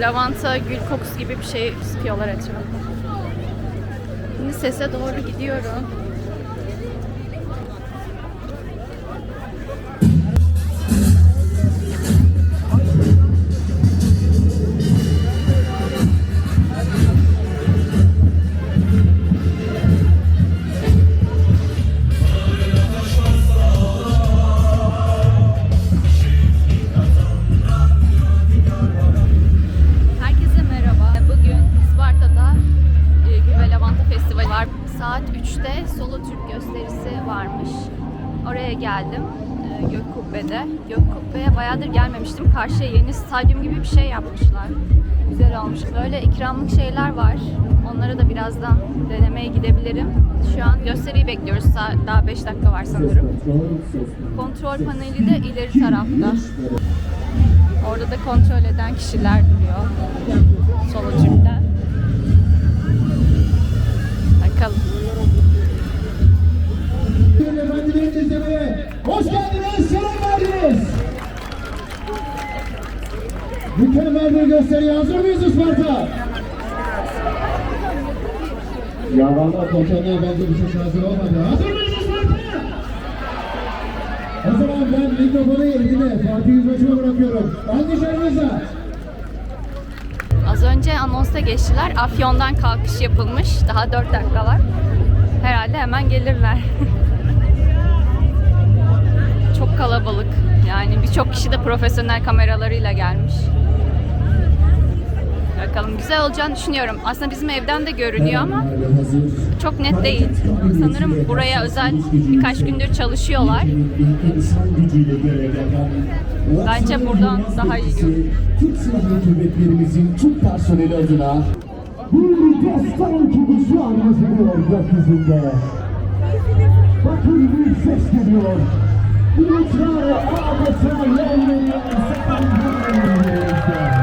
lavanta, gül kokusu gibi bir şey sıkıyorlar etrafa. Şimdi sese doğru gidiyorum. Bayağıdır gelmemiştim. Karşıya yeni stadyum gibi bir şey yapmışlar. Güzel olmuş. Böyle ikramlık şeyler var. Onları da birazdan denemeye gidebilirim. Şu an gösteriyi bekliyoruz. Daha 5 dakika var sanırım. Kontrol paneli de ileri tarafta. Orada da kontrol eden kişiler duruyor. Solo Türk'ten. Valla kontenler bence bir şey hazır olmadı. Hazır mıyız Isparta? O zaman ben mikrofonu eline Fatih Yüzbaşı'na bırakıyorum. Alkışlarınızla. Az önce anonsta geçtiler. Afyon'dan kalkış yapılmış. Daha 4 dakika var. Herhalde hemen gelirler. Çok kalabalık. Yani birçok kişi de profesyonel kameralarıyla gelmiş. Bakalım güzel olacağını düşünüyorum. Aslında bizim evden de görünüyor ama çok net değil. Sanırım buraya özel birkaç gündür çalışıyorlar. Bence buradan daha iyi görünüyor. Türk Silahlı Kuvvetlerimizin tüm personeli adına bir destan gibi şu an yazılıyor gökyüzünde. Bakın bir ses geliyor. Bulutlar adeta yol veriyor. Sen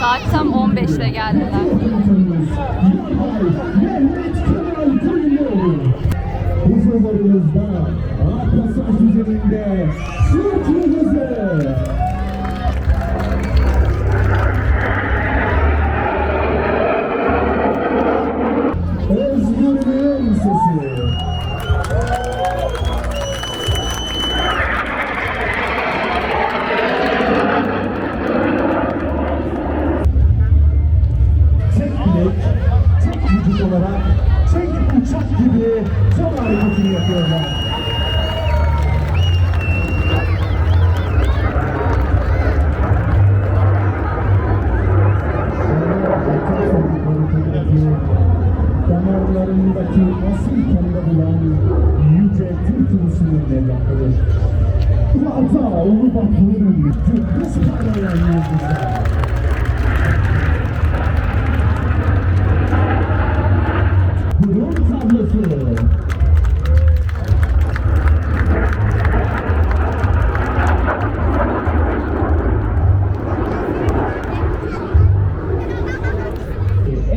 Saat tam 15'te geldiler. Huzurlarınızda A pasaj üzerinde gibi son hareketini yapıyorlar. Damarlarındaki asil kanını bulan yüce Türk ulusunun evlatları. Varda onu bakların, Kıbrıs parlayan yıldızlar.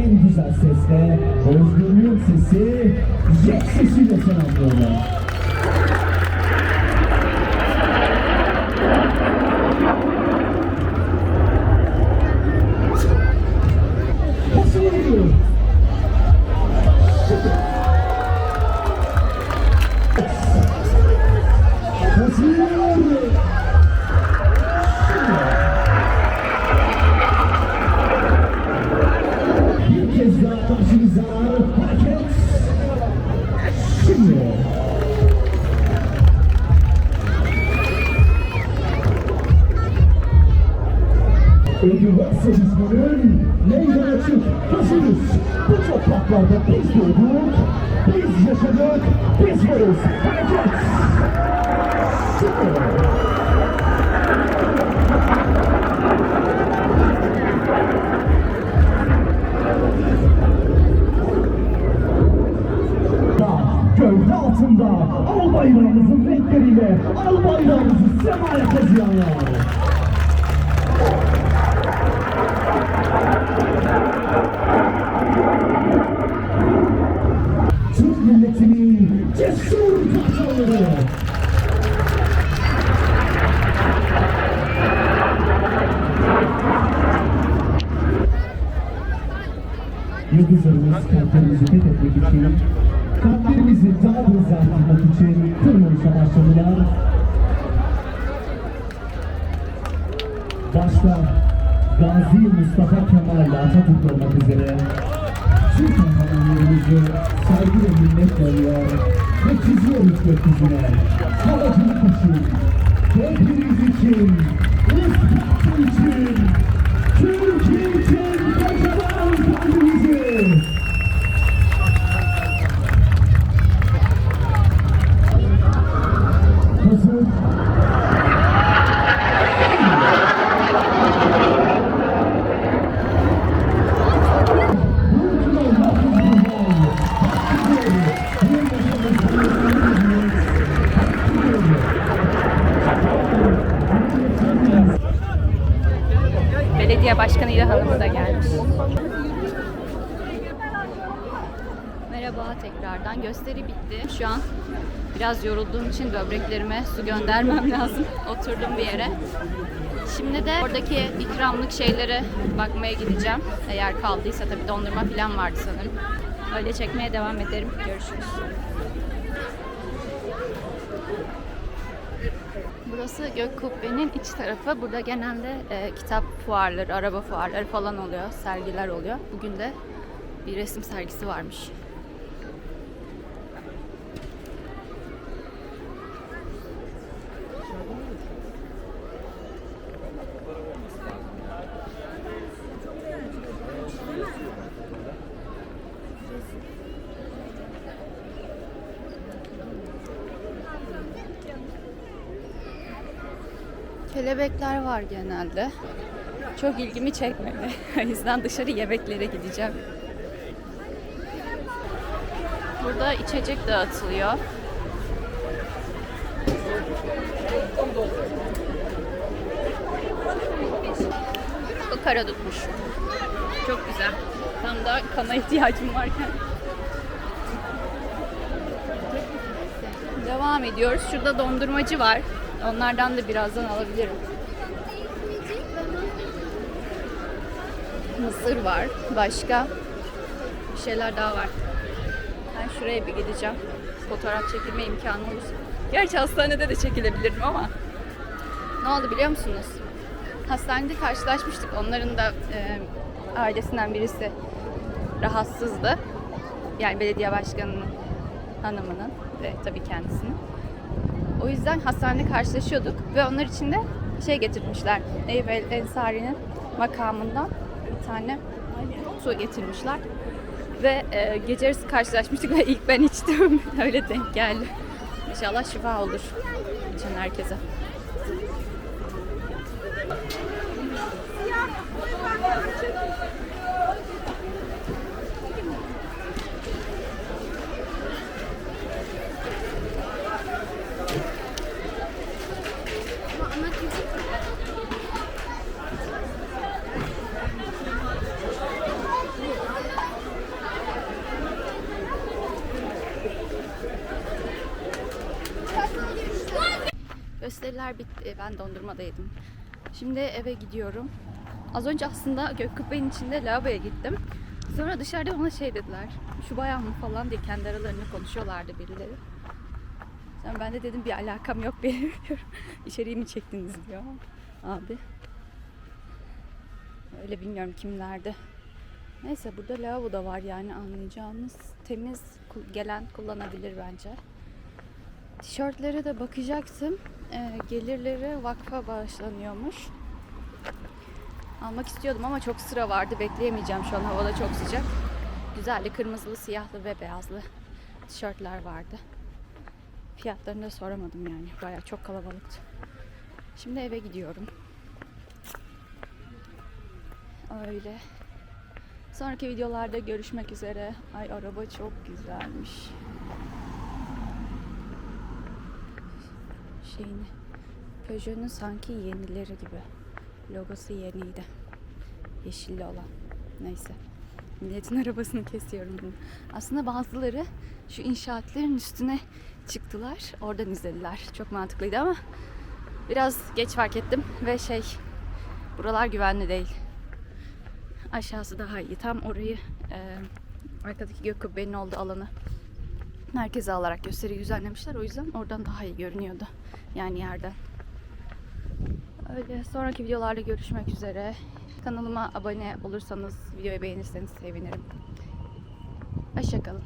En güzel sesle özgürlüğün sesi, jet sesiyle selamlıyorlar. Üniversite düşmanın meydan açık hazırız. Bu topraklarda biz doğduk, biz yaşadık, biz varız. Hareket! Gövde altında al bayrağımızın renkleriyle al bayrağımızı semaya kazıyanlar. Yıldızlarımız kalplerimizi fethetmek için, kalplerimizi daha da hızlı arttırmak için tırmanışa başladılar. Başta Gazi Mustafa Kemal Atatürk olmak üzere tüm kahramanlarımızı saygı ve minnetle alıyor ve çiziyoruz gökyüzüne. Havacılık için, hepimiz için, Isparta için, Türkiye için Belediye Başkanı İlhan Hanım da gelmiş. Merhaba tekrardan. Gösteri bitti. Şu an biraz yorulduğum için böbreklerime su göndermem lazım. Oturdum bir yere. Şimdi de oradaki ikramlık şeylere bakmaya gideceğim. Eğer kaldıysa tabii dondurma falan vardı sanırım. Öyle çekmeye devam ederim. Görüşürüz. Burası Gök Kubbe'nin iç tarafı. Burada genelde e, kitap fuarları, araba fuarları falan oluyor, sergiler oluyor. Bugün de bir resim sergisi varmış. Kelebekler var genelde. Çok ilgimi çekmedi. O yüzden dışarı yemeklere gideceğim. Burada içecek dağıtılıyor. Bu kara tutmuş. Çok güzel. Tam da kana ihtiyacım varken. Devam ediyoruz. Şurada dondurmacı var. Onlardan da birazdan alabilirim. Mısır var. Başka bir şeyler daha var. Ben şuraya bir gideceğim. Fotoğraf çekilme imkanı olursa. Gerçi hastanede de çekilebilirim ama. Ne oldu biliyor musunuz? Hastanede karşılaşmıştık. Onların da e, ailesinden birisi rahatsızdı. Yani belediye başkanının hanımının ve tabii kendisinin. O yüzden hastanede karşılaşıyorduk ve onlar için de şey getirmişler. Eyüp El Ensari'nin makamından bir tane su getirmişler. Ve e, gece yarısı karşılaşmıştık ve ilk ben içtim. Öyle denk geldi. İnşallah şifa olur. için herkese. Gösteriler bitti. Ben dondurma da yedim. Şimdi eve gidiyorum. Az önce aslında Gökkubbe'nin içinde lavaboya gittim. Sonra dışarıda bana şey dediler. Şu bayan mı falan diye kendi aralarında konuşuyorlardı birileri. Sonra ben de dedim bir alakam yok benim. İçeriği mi çektiniz diyor. Abi. Öyle bilmiyorum kimlerdi. Neyse burada lavabo da var yani anlayacağınız. Temiz gelen kullanabilir bence. Tişörtlere de bakacaktım. Ee, gelirleri vakfa bağışlanıyormuş. Almak istiyordum ama çok sıra vardı. Bekleyemeyeceğim şu an. Havada çok sıcak. Güzeldi. Kırmızılı, siyahlı ve beyazlı tişörtler vardı. Fiyatlarını da soramadım yani. Baya çok kalabalıktı. Şimdi eve gidiyorum. Öyle. Sonraki videolarda görüşmek üzere. Ay araba çok güzelmiş. Şeyini. Peugeot'un sanki yenileri gibi. Logosu yeniydi. Yeşilli olan. Neyse. Milletin arabasını kesiyorum bunu. Aslında bazıları şu inşaatların üstüne çıktılar. Oradan izlediler. Çok mantıklıydı ama biraz geç fark ettim ve şey buralar güvenli değil. Aşağısı daha iyi. Tam orayı e, arkadaki gök kubbenin olduğu alanı merkeze alarak gösteri düzenlemişler. O yüzden oradan daha iyi görünüyordu. Yani yerden. Öyle. Sonraki videolarda görüşmek üzere. Kanalıma abone olursanız, videoyu beğenirseniz sevinirim. Hoşçakalın.